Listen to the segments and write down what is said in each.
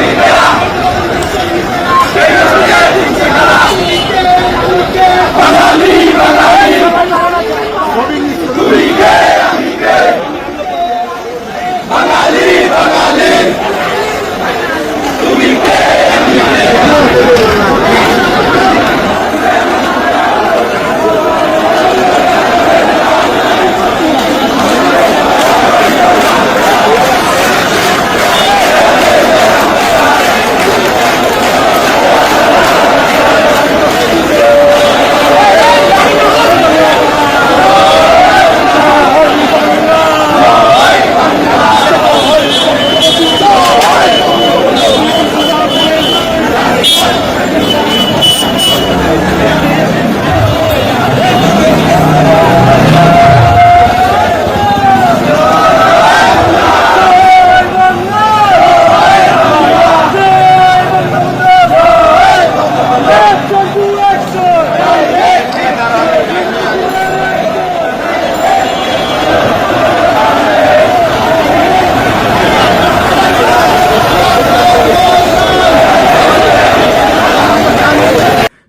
liberar!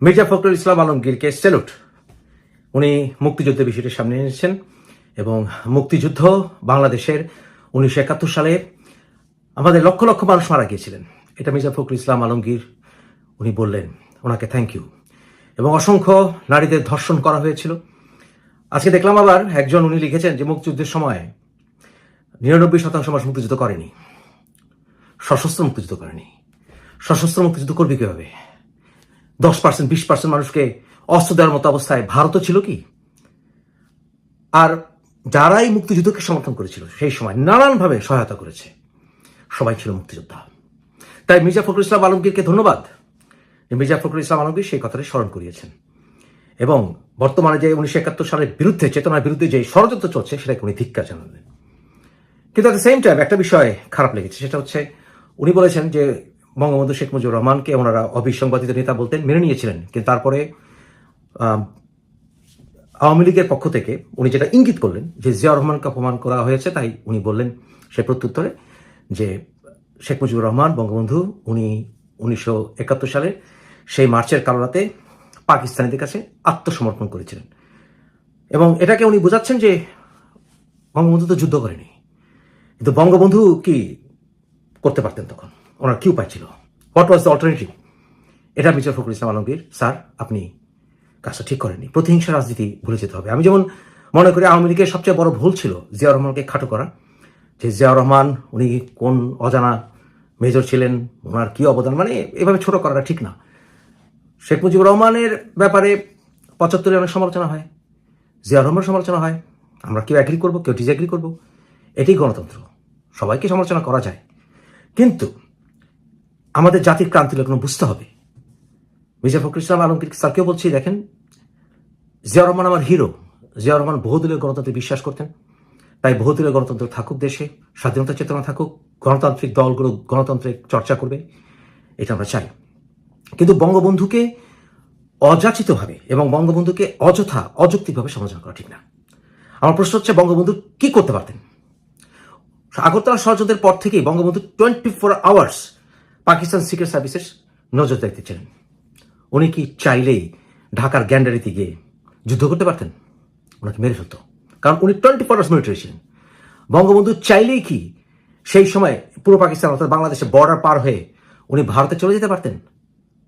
Mirza Fakhrul Islam আলমগীরকে salute. উনি মুক্তিযুদ্ধের বিষয়টি সামনে এনেছেন এবং মুক্তিযুদ্ধ বাংলাদেশের উনিশশো একাত্তর সালে আমাদের লক্ষ লক্ষ মানুষ মারা গিয়েছিলেন। এটা মির্জা ফখরুল ইসলাম আলমগীর, উনি বললেন, ওনাকে থ্যাংক ইউ এবং অসংখ্য নারীদের ধর্ষণ করা হয়েছিল। আজকে দেখলাম আবার একজন উনি লিখেছেন যে মুক্তিযুদ্ধের সময় নিরানব্বই শতাংশ মানুষ মুক্তিযুদ্ধ করেনি। সশস্ত্র মুক্তিযুদ্ধ করেনি। সশস্ত্র মুক্তিযুদ্ধ করবে কীভাবে? দশ পার্সেন্ট বিশ পার্সেন্ট মানুষকে অস্ত্র দেওয়ার মতো অবস্থায় ভারতও ছিল কি? আর যারাই মুক্তিযুদ্ধকে সমর্থন করেছিল, সেই সময় নানানভাবে সহায়তা করেছে। সবাই ছিল মুক্তিযোদ্ধা। তাই মির্জা ফখরুল ইসলাম আলমগীরকে ধন্যবাদ। মির্জা ফখরুল ইসলাম আলমগীর সেই কথাটি স্মরণ করিয়েছেন। এবং বর্তমানে যে উনিশশো একাত্তর সালের বিরুদ্ধে, চেতনার বিরুদ্ধে যে ষড়যন্ত্র চলছে, সেটাকে উনি ধিক্কার জানালেন। কিন্তু অ্যাট দ্য সেম টাইম একটা বিষয় খারাপ লেগেছে, সেটা হচ্ছে, উনি বলেছেন যে বঙ্গবন্ধু শেখ মুজিবুর রহমানকে ওনারা অবিসংবাদিত নেতা বলতেন, মেনে নিয়েছিলেন। কিন্তু তারপরে আওয়ামী লীগের পক্ষ থেকে উনি যেটা ইঙ্গিত করলেন যে জিয়া রহমানকে অপমান করা হয়েছে, তাই উনি বললেন সে প্রত্যুত্তরে যে শেখ মুজিবুর রহমান, বঙ্গবন্ধু, উনি উনিশশো একাত্তর সালে সেই মার্চের কালো রাতে পাকিস্তানিদের কাছে আত্মসমর্পণ করেছিলেন। এবং এটাকে উনি বোঝাচ্ছেন যে বঙ্গবন্ধু তো যুদ্ধ করেনি। কিন্তু বঙ্গবন্ধু কি করতে পারতেন তখন? ওনার কি উপায় ছিল। হোয়াট ওয়াজ দ্য অল্টারনেটিভ এটা মির্জা ফখরুল ইসলাম আলমগীর, স্যার, আপনি কাজটা ঠিক করেননি। প্রতিহিংসা রাজনীতি ভুলে যেতে হবে। আমি যেমন মনে করি আওয়ামী লীগের সবচেয়ে বড় ভুল ছিল জিয়া রহমানকে খাটো করা। যে জিয়া রহমান, উনি কোন অজানা মেজর ছিলেন, ওনার কি অবদান? মানে এভাবে ছোট করাটা ঠিক না। শেখ মুজিবুর রহমানের ব্যাপারে পঁচাত্তরে অনেক সমালোচনা হয়। জিয়া রহমান সমালোচনা হয়। আমরা কেউ অ্যাগ্রি করব, কেউ ডিসঅ্যাগ্রি করব। এটাই গণতন্ত্র। সবাইকে সমালোচনা করা যায়। কিন্তু আমাদের জাতির ক্রান্তি লগ্ন বুঝতে হবে। মির্জা ফখরুল ইসলাম আলমগীর স্যারকেও বলছি, দেখেন জিয়া রহমান আমার হিরো। জিয়া রহমান বহুদলীয় গণতন্ত্রে বিশ্বাস করতেন। তাই বহুদলীয় গণতন্ত্র থাকুক দেশে, স্বাধীনতা চেতনা থাকুক, গণতান্ত্রিক দলগুলো গণতন্ত্রের চর্চা করবে, এটা আমরা চাই। কিন্তু বঙ্গবন্ধুকে অযাচিতভাবে এবং বঙ্গবন্ধুকে অযথা, অযৌক্তিকভাবে সমালোচনা করা ঠিক না। আমার প্রশ্ন হচ্ছে, বঙ্গবন্ধু কি করতে পারতেন? আগরতলা ষড়যন্ত্রের পর থেকেই Bangabandhu twenty four hours Pakistan secret services নজরদারিতে ছিলেন উনি কি চাইলেই ঢাকার গ্যান্ডারিতে গিয়ে যুদ্ধ করতে পারতেন? ওনাকে মেরে ফেলতো। কারণ উনি টোয়েন্টি ফোর আওয়ার্স মিলিটারি ছিলেন। বঙ্গবন্ধু চাইলেই কি সেই সময় পুরো পাকিস্তান অর্থাৎ বাংলাদেশের বর্ডার পার হয়ে উনি ভারতে চলে যেতে পারতেন?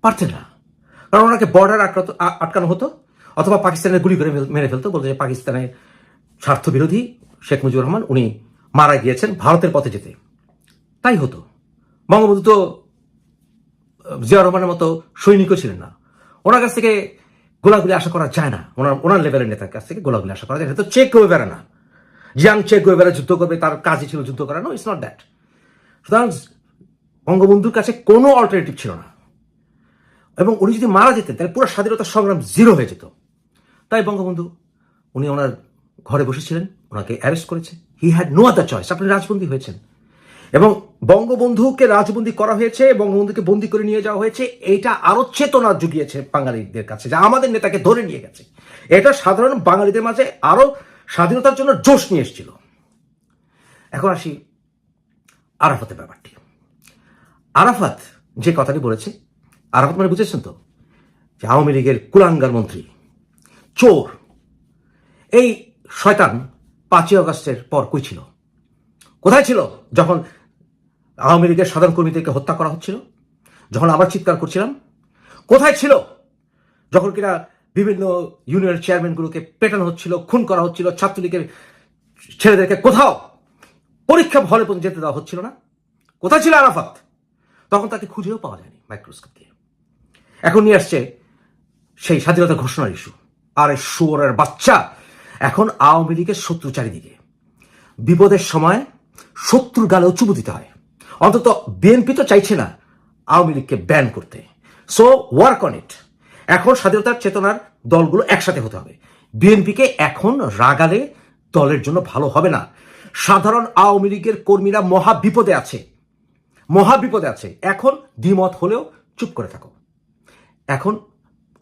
পারতেন না। কারণ ওনাকে বর্ডার আটকানো হতো অথবা পাকিস্তানের গুলি করে মেরে- ফেলতো। বলতো যে পাকিস্তানের স্বার্থ বিরোধী শেখ মুজিবুর রহমান, উনি মারা গিয়েছেন ভারতের পথে যেতে। তাই হতো। বঙ্গবন্ধু তো জিয়া রহমানের মতো সৈনিকও ছিলেন না। ওনার কাছ থেকে গোলাগুলি আশা করা যায় না। ওনার ওনার লেভেলের নেতার কাছ থেকে গোলাগুলি আশা করা যায় না। তো চেক গোয়েবেরা না। জিয়াং চেক গোয়েবেরা যুদ্ধ করবে, তার কাজই ছিল যুদ্ধ করা। নো ইটস নট দ্যাট সুতরাং বঙ্গবন্ধুর কাছে কোনো অল্টারনেটিভ ছিল না। এবং উনি যদি মারা যেতেন, তাহলে পুরো স্বাধীনতা সংগ্রাম জিরো হয়ে যেত। তাই বঙ্গবন্ধু, উনি ওনার ঘরে বসেছিলেন, ওনাকে অ্যারেস্ট করেছে। He had no other choice আপনি রাজবন্দী হয়েছেন। এবং বঙ্গবন্ধুকে রাজবন্দি করা হয়েছে, বঙ্গবন্ধুকে বন্দি করে নিয়ে যাওয়া হয়েছে। এটা আরও চেতনা জুগিয়েছে বাঙালিদের কাছে, যা আমাদের নেতাকে ধরে নিয়ে গেছে। এটা সাধারণ বাঙালিদের মাঝে আরও স্বাধীনতার জন্য জোশ নিয়ে এসেছিল। এখন আসি আরাফাতের ব্যাপারটি। আরাফাত যে কথাটি বলেছে, আরাফাত মানে বুঝেছেন তো? যে আওয়ামী লীগের কুলাঙ্গার মন্ত্রী, চোর। এই শয়তান পাঁচই আগস্টের পর কই ছিল? কোথায় ছিল? যখন আওয়ামী লীগের সাধারণ কর্মীদেরকে হত্যা করা হচ্ছিল। যখন আবার চিৎকার করছিলাম, কোথায় ছিল? যখন কিনা বিভিন্ন ইউনিয়ন চেয়ারম্যানগুলোকে পেটানো হচ্ছিল, খুন করা হচ্ছিল, ছাত্রলীগের ছেলেদেরকে কোথাও পরীক্ষা হলে পর্যন্ত যেতে দেওয়া হচ্ছিল না। কোথায় ছিল আরাফাত? তখন তাকে খুঁজেও পাওয়া যায়নি মাইক্রোস্কোপ দিয়ে। এখন নিয়ে আসছে সেই স্বাধীনতা ঘোষণার ইস্যু আর এই শুয়োরের বাচ্চা এখন আওয়ামী লীগের শত্রু চারিদিকে। বিপদের সময় শত্রুর গালেও চুবু দিতে হয়। অন্তত বিএনপি তো চাইছে না আওয়ামী লীগকে ব্যান করতে। সো ওয়ার্ক অন ইট এখন স্বাধীনতার চেতনার দলগুলো একসাথে হতে হবে। বিএনপিকে এখন রাগালে দলের জন্য ভালো হবে না। সাধারণ আওয়ামী লীগের কর্মীরা মহা বিপদে আছে। মহা বিপদে আছে। এখন দ্বিমত হলেও চুপ করে থাকো। এখন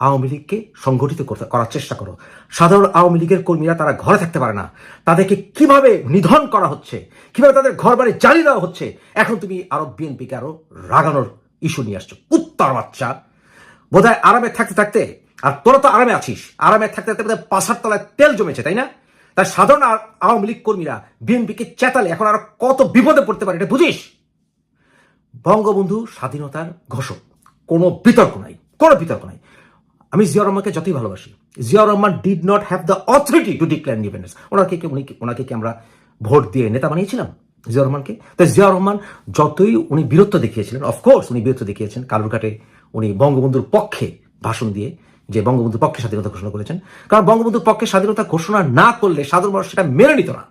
আওয়ামী লীগকে সংগঠিত করার চেষ্টা করো। সাধারণ আওয়ামী লীগের কর্মীরা তারা ঘরে থাকতে পারে না। তাদেরকে কীভাবে নিধন করা হচ্ছে? কীভাবে তাদের ঘর বাড়ি জ্বালিয়ে দেওয়া হচ্ছে? এখন তুমি আরও বিএনপিকে আরও রাগানোর ইস্যু নিয়ে আসছো। কুত্তার বাচ্চা। বোধহয় আরামে থাকতে থাকতে আর তোরা তো আরামে আছিস। আরামে থাকতে থাকতে বোধহয় পাশার তলায় তেল জমেছে, তাই না? তাই সাধারণ আওয়ামী লীগ কর্মীরা বিএনপিকে চেতালে এখন আরও কত বিপদে পড়তে পারে, এটা বুঝিস? বঙ্গবন্ধু স্বাধীনতার ঘোষক। কোনো বিতর্ক নাই। কোনো বিতর্ক নাই। আমি জিয়া রহমানকে যতই ভালোবাসি, Zia Rahman did not have the authority to declare independence ওনাকে কি উনি ওনাকে কি আমরা ভোট দিয়ে নেতা বানিয়েছিলাম, জিয়া রহমানকে। তাই জিয়া রহমান যতই উনি বীরত্ব দেখিয়েছিলেন অফকোর্স উনি বীরত্ব দেখিয়েছেন, কালুরঘাটে উনি বঙ্গবন্ধুর পক্ষে ভাষণ দিয়ে যে বঙ্গবন্ধুর পক্ষে স্বাধীনতা ঘোষণা করেছেন। কারণ বঙ্গবন্ধুর পক্ষে স্বাধীনতা ঘোষণা না করলে সাধারণ মানুষ সেটা মেনে নিত না।